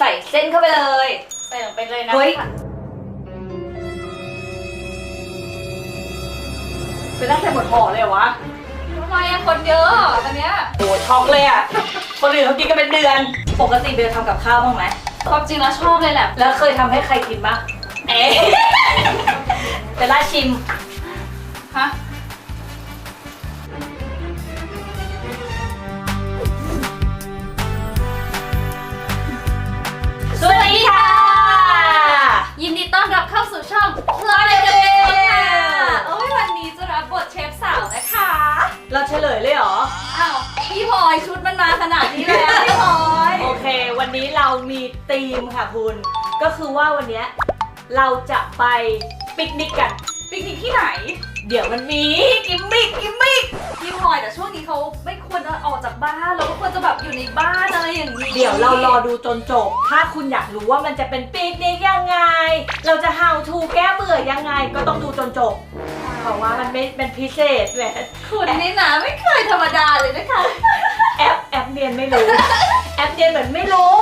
ใส่เส้นเข้าไปเลย ใส่ลงไปเลยนะเฮ้ยคะเป็นน่าใส่หมดห่อเลยเหรอวะทำไมอะคนเยอะอะตอนเนี้ยโอ้ช็อกเลยอะ คนอื่นเขากินกันเป็นเดือน ปกติเบลทำกับข้าวบ้างไหม ความจริงแล้วชอบเลยแหละ แล้วเคยทำให้ใครกินปะเอ๊ะเบลล่าชิม ฮะ ธีมค่ะคุณ ก็คือว่าวันเนี้ยเราจะไปปิกนิกกัน ปิกนิกที่ไหน เดี๋ยวมันมีกิมมิกกิมมิกพี่พลอยแต่ช่วงนี้เขาไม่ควรจะออกจากบ้านเราก็ควรจะแบบอยู่ในบ้านอะไรอย่างนี้เดี๋ยวเรารอดูจนจบ ถ้าคุณอยากรู้ว่ามันจะเป็นปิกนิกยังไง เราจะ how to แก้เบื่อยังไง ก็ต้องดูจนจบ เพราะว่ามันไม่เป็นพิเศษแหมคุณนี่นะไม่เคยธรรมดาเลยนะคะ แอปแอปเนียนไม่รู้ แอปเนียนเหมือนไม่รู้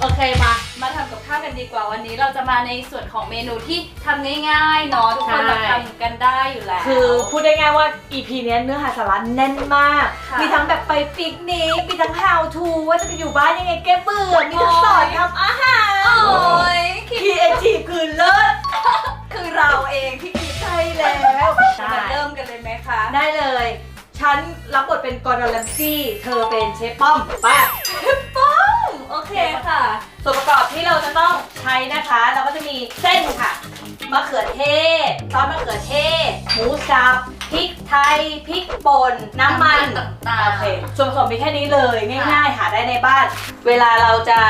โอเคมา มาทำกับข้าวกันดีกว่าวันนี้เราจะมาในส่วนของเมนูที่ทำง่ายๆเนาะทุกคนใช่แบบทำกันได้อยู่แล้ว คือพูดได้ง่ายว่า EP เนี้ยเนื้อหาสาระแน่นมาก ค่ะ มีทั้งแบบไปปิกนิกมีทั้ง how to ว่าจะไปอยู่บ้านยังไงแก้เบื่อ มีทั้งสอนทำอาหาร โอ้ยคิด creative คือเลิศคือเราเองที่คิดใช่แล้ว มาเริ่มกันเลยไหมคะ ได้เลย ฉันรับบทเป็นกอร์ดอนแลมซี่ เธอเป็นเชฟป้อมไป้าป้องโอ เคค่ะ ส่วนประกอบที่เราจะต้องใช้นะคะ เราก็จะมีเส้นค่ะมะเขือเทศซอสมะเขือเทศ หมูสับพริกไทยพริกป่นน้ำมันต่างๆ โอเคส่วนผสมมีแค่นี้เลยง่ายๆหาได้ในบ้าน เวลาเราจะ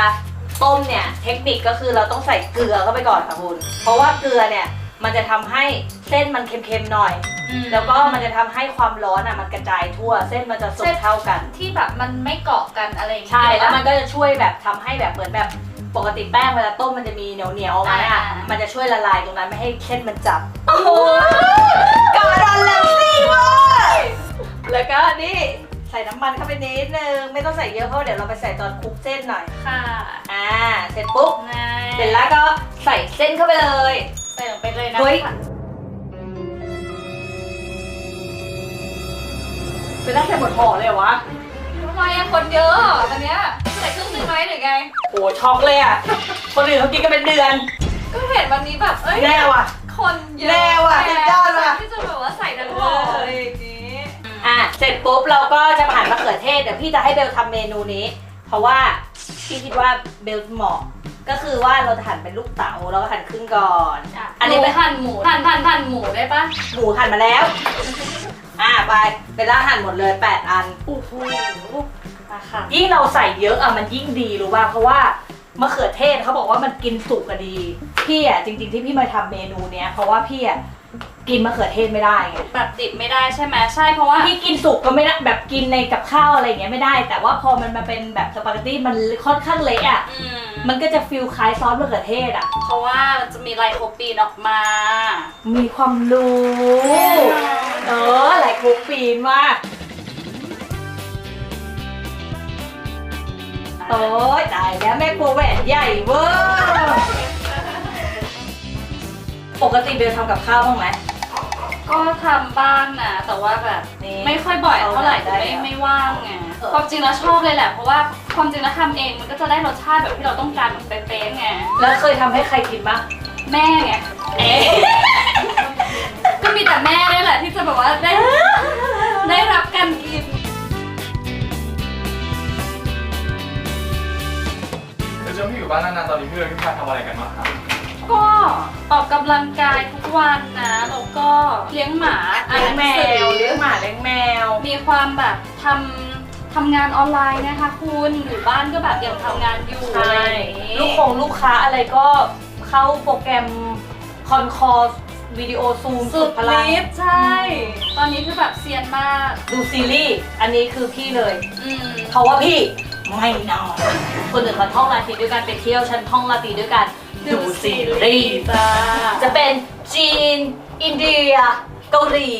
ต้มเนี่ยเทคนิคก็คือเราต้องใส่เกลือเข้าไปก่อนค่ะคุณเพราะว่าเกลือเนี่ยมันจะทำให้ เส้นมันเค็มๆหน่อยอืมแล้วก็มันจะทำให้ความร้อนอะมันกระจายทั่ว เส้นมันจะสุกเท่ากัน ที่แบบมันไม่เกาะกันอะไรอย่างเงี้ยใช่แล้วมันก็จะช่วยแบบทำให้แบบเหมือนแบบปกติแป้งเวลาต้มมันจะมีเหนียวเหนียวๆออกมาอะอ่ามัมันจะช่วยละลายตรงนั้นไม่ให้เส้นมันจับโอ้โหกอดอนแลมซี่เว้ยแล้วก็นี่ใส่น้ำมันเข้าไปนิดนึงไม่ต้องใส่เยอะเพราะเดี๋ยวเราไปใส่ตอนคลุกเส้นหน่อยค่ะอ่าเสร็จปุ๊บง่ายเสร็จแล้วก็ใส่เส้นเข้าไปเลย ใส่ลงไปเลยนะเฮ้ย เป็นน่าใส่หมดห่อเลยเหรอวะทำไมอะคนเยอะอะตอนเนี้ยใส่ครึ่งหนึงไหมหรือไง โอ้ช็อกเลยอะ คนอื่นเขากินกันเป็นเดือน ก็เห็นวันนี้แบบ เอ้ยแน่ว่ะ คนเยอะแน่ว่ะสุดยอดว่ะ ที่จะแบบว่าใส่ดังห่ออะไรอย่างงี้อะ เสร็จปุ๊บเราก็จะผ่านมะเขือเทศ เดี๋ยวพี่จะให้เบลทำเมนูนี้ เพราะว่าพี่คิดว่าเบลเหมาะ ก็คือว่าเราจะหั่นเป็นลูกเต๋าเราก็หั่นครึ่งก่อนอะอันนี้หมูเป็นหั่นหมูหั่นหั่นหั่นหมูได้ปะหมูหั่นมาแล้ว อะไปเป็นล่าหั่นหมดเลย 8 อัน โอ้โหมาค่ะ ยิ่งเราใส่เยอะอะมันยิ่งดีรู้ป่ะเพราะว่ามะเขือเทศเขาบอกว่ามันกินสุกอะดี พี่อะจริง ๆที่พี่มาทำเมนูเนี้ยเพราะว่าพี่อะ กินมะเขือเทศไม่ได้ไงแบบติดไม่ได้ใช่ไหมใช่เพราะว่าพี่กินสุกก็ไม่ได้แบบกินในกับข้าวอะไรอย่างเงี้ยไม่ได้ แต่ว่าพอมันมาเป็นแบบสปาเกตตี้มันค่อนข้างเละอะ อืมมันก็จะฟิลคล้ายซอสมะเขือเทศอะ เพราะว่ามันจะมีไลโคปีนออกมามีความรู้ เออหลายครูปีนมากโอ้ยตายแล้วแม่ครัวแหวนใหญ่เวอร์ปกติเบลทำกับข้าวบ้างไหม ก็ทำบ้างนะ แต่ว่าแบบนี่ไม่ค่อยบ่อยเท่าไหร่เอาได้ไม่เหรอไม่ว่างไงเออ ความจริงแล้วชอบเลยแหละเพราะว่าความจริงแล้วทำเองมันก็จะได้รสชาติแบบที่เราต้องการแบบเป๊ะๆไงแล้วเคยทำให้ใครกินบ้าง แม่ไงเอ๊ะก็มีแต่แม่นี่แหละที่จะแบบว่าได้ได้รับการกินแต่ช่วงที่อยู่บ้านนานๆตอนนี้พี่เลยพี่พาทำอะไรกันบ้างครับก็ออกกำลังกายทุก วันนะแล้วก็เลี้ยงหมาอ่านเลี้ยงหแมนังสือวเลี้ยงหมาเลี้ยงแมว มีความแบบทำทำงานออนไลน์นะคะคุณอยู่บ้านก็แบบยังทำงานอยู่ใช่อะไรอย่างนี้ลูกคงลูกค้าอะไรก็เข้าโปรแกรมคอนคอร์วิดีโอซูมสุสุดดพลังฤทธิ์ใช่ ตอนนี้คือแบบเซียนมาก ดูซีรีส์อันนี้คือพี่เลยอืมเพราะว่าพี่ไม่นอนคนอื่นเขาท่องราตรีด้วยกันไปเที่ยวฉันท่องราตรีด้วยกัน ดูซีรีส์จ้าจะเป็น จีน อินเดีย เกาหลี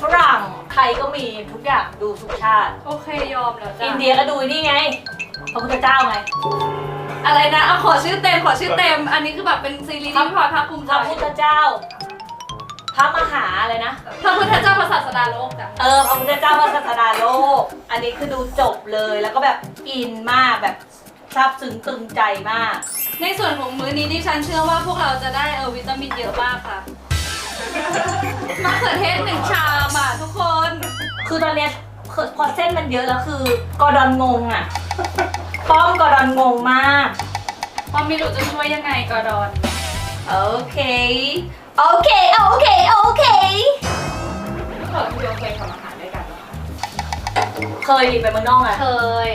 ฝรั่ง ใครก็มีทุกอย่างดูทุกชาติ โอเคยอมแล้วจ้าอินเดียก็ดูนี่ไงพระพุทธเจ้าไง อะไรนะเอาขอชื่อเต็มขอชื่อเต็ม อันนี้คือแบบเป็นซีรีส์ที่พี่พลอยภาคภูมิพใจระพุทธเจ้า พระมหาอะไรนะ พระพุทธเจ้าพระศาสดาโลกจ้ะเออพระพุทธเจ้าพระศาสดาโลก อันนี้คือดูจบเลยแล้วก็แบบอินมากแบบซาบซึ้งตึงใจมาก ในส่วนของมื้อนี้ดิฉันเชื่อว่าพวกเราจะได้เออวิตามินเยอะมากค่ะมะเขือเทศหนึ่งชามอะทุกคน คือตอนเนี้ยคือพอเส้นมันเยอะแล้วคือกอร์ดอนงงอะ ป้อมกอร์ดอนงงมาก พอไม่รู้จะช่วยยังไงกอดอน โอเค โอเค โอเค โอเค เออพี่โยเคยทำอาหารด้วยกันเคยไปเมืองนอกอะ เคย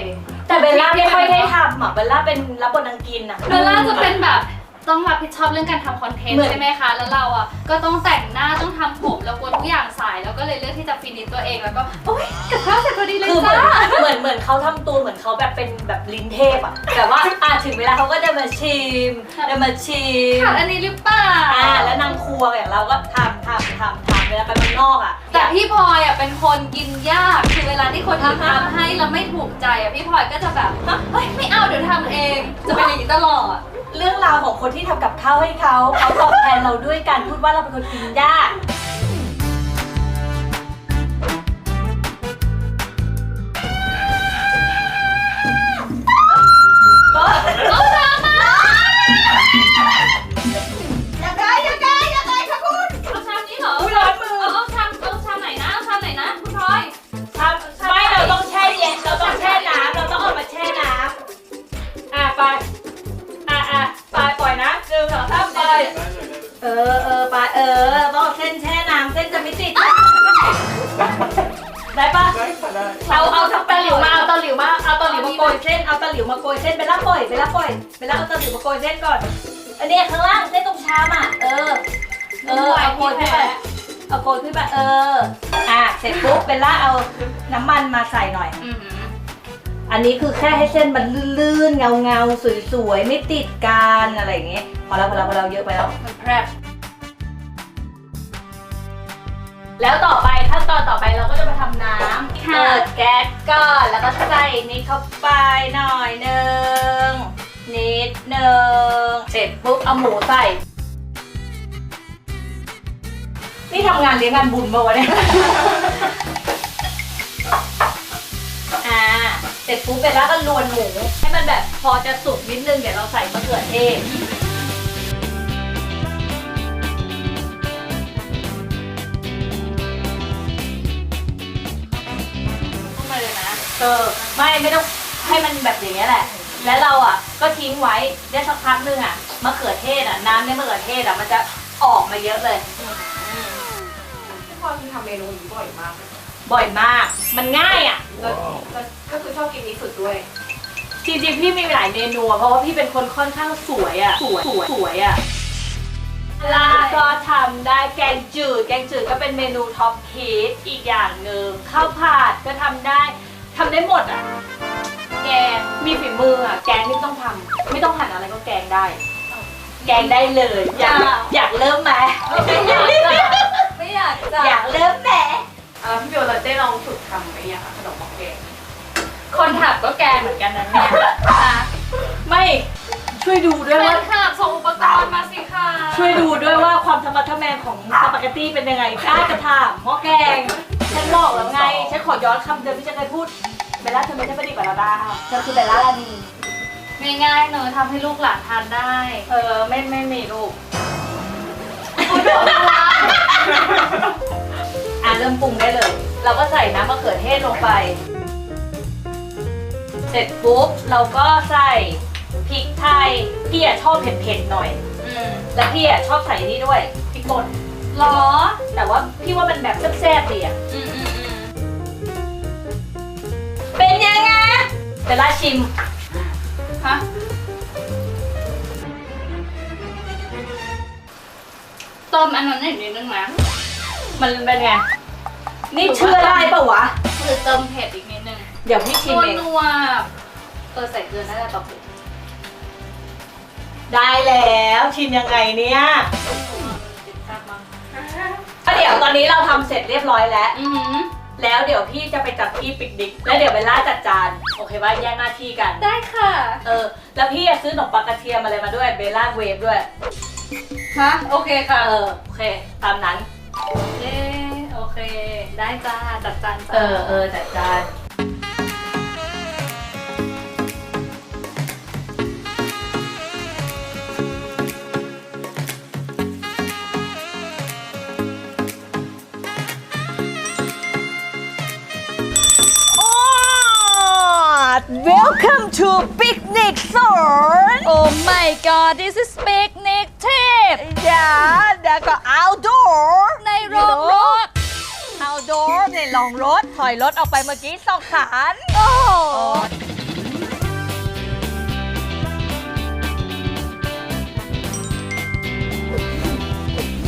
แต่เบลล่าไม่ค่อยได้ทำอะเบลล่าเป็นรับบทนางกินอะ เบลล่าจะเป็นแบบต้องรับผิดชอบเรื่องการทำคอนเทนต์เหมือน ใช่ไหมคะ แล้วเราอะก็ต้องแต่งหน้าต้องทำผมแล้วกวนทุกอย่างสายแล้วก็เลยเลือกที่จะฟินิชตัวเองแล้วก็โอ๊ยกับข้าวเสร็จพอดีเลยคือเหมือนจ้าเหมือนเหมือนเขาทำตัวเหมือนเขาแบบเป็นแบบลิ้นเทพอะแต่ว่าอะถึงเวลาเขาก็จะมาชิมจะมาชิมขาดอันนี้หรือเปล่า อ่าแล้วนางครัวอย่างเราก็ทำทำทำทำ เวลาไปเมืองนอกอะ แต่พี่พลอยอะเป็นคนกินยาก คือเวลาที่คนอื่นทำให้แล้วไม่ถูกใจอะพี่พลอยก็จะแบบเฮ้ยไม่เอาเดี๋ยวทำเอง จะเป็นอย่างนี้ตลอด เรื่องราวของคนที่ทำกับข้าวให้เขาเขาตอบแทนเราด้วยการพูดว่าเราเป็นคนกินยาก หลิวมาโกยเส้นไปละปล่อยไปละปล่อยไปละเอาตะหลิวมาโกยเส้นก่อน อันนี้ข้างล่างเส้นตรงชามอะ เออ เออเอาโกยขึ้นไปเอาโกยขึ้นไปเออ อะเสร็จปุ๊บเบลล่าเอาน้ำมันมาใส่หน่อย อือหืออันนี้คือแค่ให้เส้นมันลื่นๆเงาเงาๆสวยๆไม่ติดกันอะไรอย่างเงี้ยพอแล้วพอแล้วพอแล้วเยอะไปแล้วมันแพรบ แล้วต่อไปขั้นตอนต่อไปเราก็จะมาทำน้ำเปิดแก๊สก่อนแล้วก็ใส่นี่เข้าไปหน่อยหนึงนิดหนึงเสร็จปุ๊บเอาหมูใส่ นี่ทำงานเลี้ยงงานบุญมาวะเนี่ย อ่า เสร็จปุ๊บเสร็จแล้วก็ลวนหมู ให้มันแบบพอจะสุกนิดนึงเดี๋ยวเราใส่มะเขือเทศ เลยนะเออไม่ไม่ต้องให้มันแบบอย่างเงี้ยแหละ แล้วเราอะก็ทิ้งไว้ได้สักพักนึงอะมะเขือเทศอะน้ำในมะเขือเทศอะมันจะออกมาเยอะเลย พี่พลอยคือทำเมนูนี้บ่อยมากเลยบ่อยมาก มันง่ายอะ แล้วแล้วก็คือชอบกินนี้สุดด้วย จริงๆ พี่มีหลายเมนูอะเพราะว่าพี่เป็นคนค่อนข้างสวยอะ สวย สวย สวยอะลาก็ทำได้แกงจืด แกงจืดก็เป็นเมนูท็อปฮิตอีกอย่างหนึ่งข้าวผัดก็ทำได้ ทำได้หมดอะ แกงมีฝีมืออะ แกงไม่ต้องทำไม่ต้องหั่นอะไรก็แกงได้ แกงได้เลย อยากอยากเริ่มไหมไม่อยากจะอยากเริ่มไหมอ่าพี่เบลเราได้ลองฝึกทำไหมอะคะขนมหม้อแกงคนถักก็แกงเหมือนกันนะเนี่ยอะไม่ช่วยดูด้วยแฟว่านคลับส่งอุปกรณ์มาสิค่ะช่วยดูด้วยว่าความธรรมะทแมงของสปาเกตตี้เป็นยังไงกล้าจะถามหม้อแกง ฉันบอกแล้วไง ฉันขอย้อนคำเดิมที่ฉันเคยพูดเบลล่าเธอไม่ใช่ประดิษฐ์ปรดาค่ะเธอคือเบลล่าลานีง่ายๆเนอะทำให้ลูกหลานทานได้ เออไม่ไม่มีลูกคุณโดนละอะเริ่มปรุงได้เลย เราก็ใส่น้ำมะเขือเทศลงไป เสร็จปุ๊บเราก็ใส่พริกไทยพี่อะชอบเผ็ดๆหน่อย อืมแล้วพี่อะชอบใส่นี่ด้วยพริกป่น หรอ แต่ว่าพี่ว่ามันแบบแซ่บๆดีอะอืมอืมอืมเป็นยังไงเบลล่าชิม ฮะต้มอันนั้นอีกนิดนึงนะมันเป็นไง นี่เชื่อได้ปะวะ คือเติมเผ็ดอีกนิดนึงเดี๋ยวพี่ชิมนัวเอง นัวเออใส่เกลือน่าจะตอบถูกได้แล้วชิมยังไงเนี่ยติดแซ่บมา กก็เดี๋ยวตอนนี้เราทำเสร็จเรียบร้อยแล้ว อือหือแล้วเดี๋ยวพี่จะไปจัดที่ปิกนิก แล้วเดี๋ยวเบลล่าจัดจาน โอเคว่าแยกหน้าที่กัน ได้ค่ะ เออ แล้วพี่จะซื้อขนมปังกระเทียมอะไรมาด้วย เบลล่าเวฟด้วย ฮะ โอเคค่ะ เออ โอเค ตามนั้น เย้ โอเค ได้จ้า จัดจานจ้า เออ เออจัดจาน picnic zone Oh my god this is picnic trip Yeah แล้วก็ outdoor ในโรงรถ outdoor ในลองรถ ถอยรถออกไปเมื่อกี้สองขานโอ้โห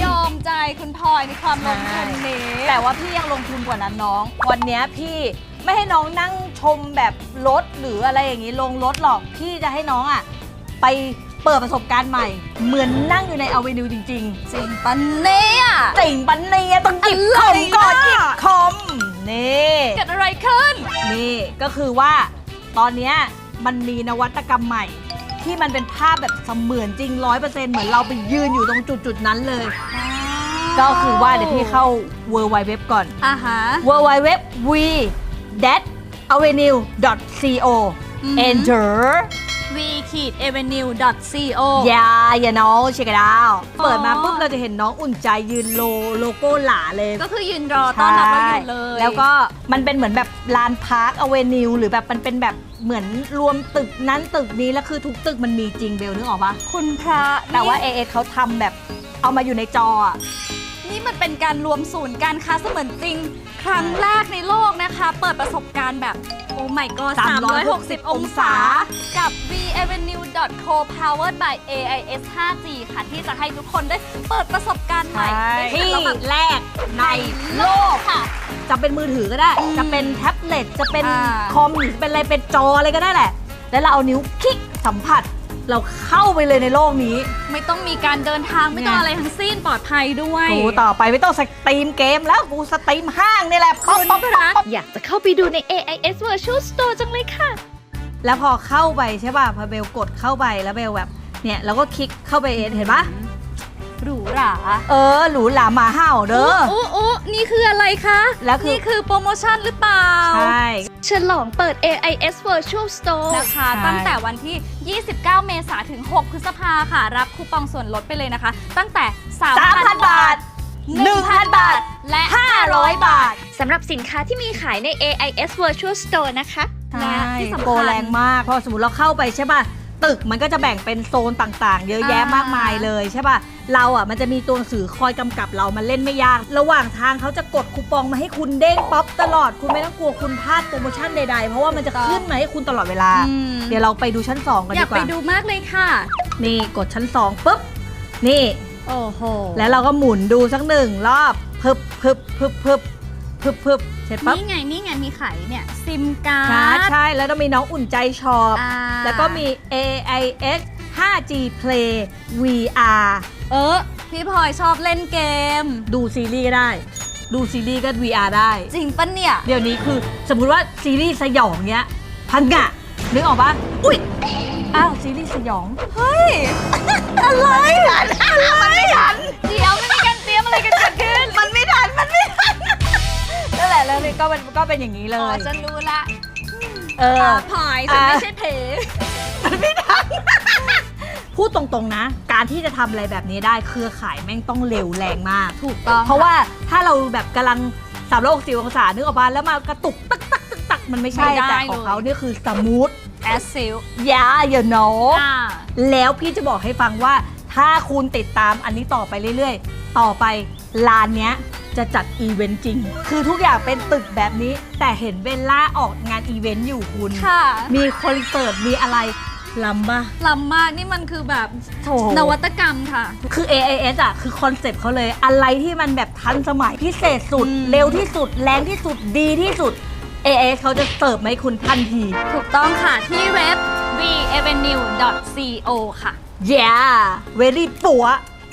ยอมใจคุณพลอยในความลงทุนนี้ แต่ว่าพี่ยังลงทุนกว่านั้นน้อง วันเนี้ยพี่ไม่ให้น้องนั่งช มแบบรถหรืออะไรอย่างนี้ลงรถหรอกพี่จะให้น้องอะ ไปเปิดประสบการณ์ใหม่ เหมือนนั่งอยู่ในอเวนิวจริงจริงปันเนี่ยๆติ่งปันเนียต้องหยิบคอมก่อนหยิบคอมนี่เกิดอะไรขึ้น นี่ก็คือว่าตอนเนี้ยมันมีนวัตกรรมใหม่ ที่มันเป็นภาพแบบเสมือนจริงร้อยเปอร์เซ็นต์เหมือนเราไปยืนอยู่ตรงจุดจุดๆนั้นเลย ก็คือว่าเดี๋ยวพี่เข้า w w w ก่อน อ่าฮะ w w w v d a t avenue co อือหือ enter v ขีด avenue co อย่าอย่าน้องเช็คกันเอาเปิดมาปุ๊บเราจะเห็นน้องอุ่นใจยืนโลโลโก้หลาเลย ก็คือยืนรอต้อนรับเราอยู่เลย แล้วก็มันเป็นเหมือนแบบลานพาร์คอเวนิวหรือแบบมันเป็นแบบเหมือนรวมตึกนั้นตึกนี้ แล้วคือทุกตึกมันมีจริงเบลนึกออกปะคุณพระแต่ว่านี่เอเขาทำแบบเอามาอยู่ในจออะนี่ มันเป็นการรวมศูนย์การค้าเสมือนจริง ครั้งแรกในโลกนะคะ เปิดประสบการณ์แบบโอ้ my god 360 องศา กับ v avenue co powered by AIS 5G ค่ะ ที่จะให้ทุกคนได้เปิดประสบการณ์ใหม่ได้เห็นที่เราแบบแรกในโลกค่ะจะเป็นมือถือก็ได้อืมจะเป็นแท็บเล็ต จะเป็นอ่าคอมหรือจะเป็นอะไร เป็นจออะไรก็ได้แหละ แล้วเราเอานิ้วคลิกสัมผัส เราเข้าไปเลยในโลกนี้ ไม่ต้องมีการเดินทางไม่ต้องเนี่ยอะไรทั้งสิ้นปลอดภัยด้วยกูต่อไปไม่ต้องสตรีมเกมแล้วกูสตรีมห้างนี่แหละป๊อปคุณป๊อปพป๊อระปป๊อปอยากจะเข้าไปดูใน AIS Virtual Store จังเลยค่ะ แล้วพอเข้าไปใช่ป่ะพอเบลกดเข้าไปแล้วเบลแบบเนี่ยเราก็คลิกเข้าไปเองเห็นปะ หรูหราเออหรูหราหมาเห่าเด้อ อู้อู้นี่คืออะไรคะแล้วคือ นี่คือโปรโมชั่นหรือเปล่า ใช่ ฉลองเปิด AIS Virtual Store นะคะ ใช่ ตั้งแต่วันที่ 29 เมษายนถึง 6 พฤษภาค่ะ รับคูปองส่วนลดไปเลยนะคะ ตั้งแต่ 3,000บาท1,000 บาท และ 500บาทสำหรับสินค้าที่มีขายใน AIS Virtual Store นะคะใช่และที่สำโปรคัญแรงมาก พอสมมติเราเข้าไปใช่ป่ะ ตึกมันก็จะแบ่งเป็นโซนต่างๆ เยอะแยะอ่าม มากมายเลยใช่ป่ะ เราอะมันจะมีตัวหนังสือคอยกำกับเรามันเล่นไม่ยาก ระหว่างทางเขาจะกดคูปองมาให้คุณเด้งป๊อปตลอด คุณไม่ต้องกลัวคุณพลาดโปรโมชั่นใดๆ เพราะว่ามันจะขึ้นมาให้คุณตลอดเวลา อืมเดี๋ยวเราไปดูชั้น 2 กันอยาดีกกไปว่า ดูมากเลยค่ะ นี่กดชั้น 2ปุ๊บ นี่ โอ้โห แล้วเราก็หมุนดูสักหนึ่งรอบพึบพึบพึบพึบ พึบพึบเสร็จปั๊บนี่ไงนี่ไงมีขายเนี่ยซิมกาการ์ดร์ดใช่แล้วต้องมีน้องอุ่นใจช็อปอ่าแล้วก็มี AIS 5G Play VR เออพี่พลอยชอบเล่นเกม ดูซีรีส์ก็ได้ ดูซีรีส์ก็ VR ได้ จริงปะเนี่ย เดี๋ยวนี้คือสมมุติว่าซีรีส์สยองเนี้ย พังงะนึกออกปะอุ้ยอ้าวซีรีส์สยอง เฮ้ย อะไรอะไรไม่ทันเดี๋ยวไม่มีการเตรียมอะไรกันเกิดขึ้นมันไม่ทันมันไม่ทันนั่น แหละแล้วนี่ก็เป็นก็เป็นอย่างนี้เลอ๋อย ฉันรู้ละเออพลอยฉันไม่ใช่เพพูดตรงๆนะ การที่จะทำอะไรแบบนี้ได้เครือข่ายแม่งต้องเร็วแรงมาก ถูกต้องเพราะว่าถ้าเราแบบกำลังสามร้อยหกสิบองศานึกออกมาแล้วมากระตุกตักตักตักตักมันไม่ใช่แต่ของเขาเนี่ยคือสมูทแอสซิลยาอย่าโนอ่าแล้วพี่จะบอกให้ฟังว่า ถ้าคุณติดตามอันนี้ต่อไปเรื่อยๆ ต่อไปลานเนี้ย จะจัดอีเวนต์จริง คือทุกอย่างเป็นตึกแบบนี้ แต่เห็นเบลล่าออกงานอีเวนต์อยู่คุณ ค่ะ มีคอนเสิร์ตมีอะไรลำบ้า ล้ำมากนี่มันคือแบบโถ นวัตกรรมค่ะ คือ AIS อะ คือคอนเซปต์เขาเลยอะไรที่มันแบบทันสมัยพิเศษสุด อืม เร็วที่สุด แรงที่สุดดีที่สุด AIS เขาจะเสิร์ฟมาให้คุณทันที ถูกต้องค่ะที่เว็บ vavenue co ค่ะ yeah very ปัว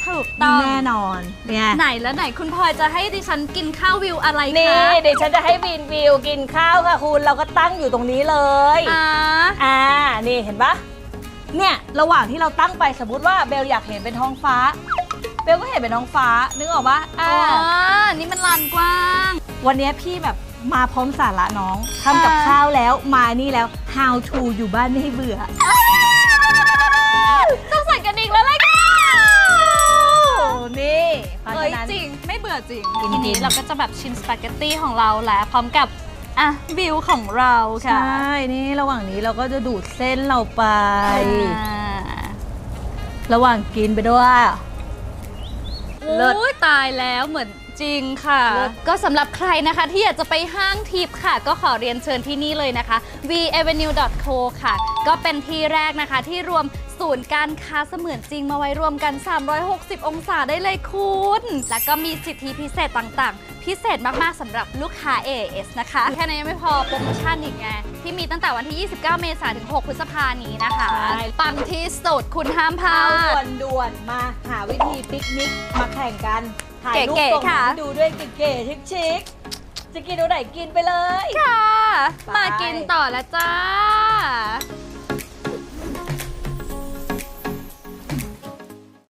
ถูกต้อง แน่นอนเนี่ย ไหนแล้วไหนคุณพลอยจะให้ดิฉันกินข้าววิวอะไรนี่คะเดี๋ยวฉันจะให้วินวิวกินข้าวค่ะคุณเราก็ตั้งอยู่ตรงนี้เลยอ่าอ่านี่เห็นปะเนี่ยระหว่างที่เราตั้งไปสมมติว่าเบลอยากเห็นเป็นท้องฟ้า เบลก็เห็นเป็นท้องฟ้านึกออกปะอ๋อ่าอนี่มันลานกว้าง วันนี้พี่แบบมาพร้อมสาระน้องทำกับอ่าข้าวแล้วมานี่แล้ว how to อยู่บ้านไม่ให้เบื่อ จริงจริง ทีนี้ๆเราก็จะแบบชิมสปาเกตตี้ของเราแล้วพร้อมกับอะวิวของเราใชค่ะ่ นี่ระหว่างนี้เราก็จะดูดเส้นเราไป อ่า ระหว่างกินไปด้วย เลิศ โอ้ยตายแล้วเหมือนจริงค่ะเลิศก็สำหรับใครนะคะที่อยากจะไปห้างทิปค่ะ ก็ขอเรียนเชิญที่นี่เลยนะคะ vavenue.co ค่ะ ก็เป็นที่แรกนะคะที่รวม ศูนย์การค้าเสมือนจริงมาไว้รวมกัน 360 องศาได้เลยคุณ แล้วก็มีสิทธิพิเศษต่างๆ พิเศษมากๆสำหรับลูกค้า AS นะคะ แค่นั้นยังไม่พอโปรโมชั่นอีกไง ที่มีตั้งแต่วันที่ 29 เมษายนถึง 6 พฤษภานี้นะคะ ใช่ ปังที่สุดคุณห้ามพลาเอาดด่วนๆมาหาวิธีปิกนิกมาแข่งกัน ถ่ายรูปเก๋ๆส่งค่ะ ให้ดูด้วยเก๋ๆชิคๆจะกินตัวไหนกินไปเลย ค่ะไปมากินต่อแล้วจ้า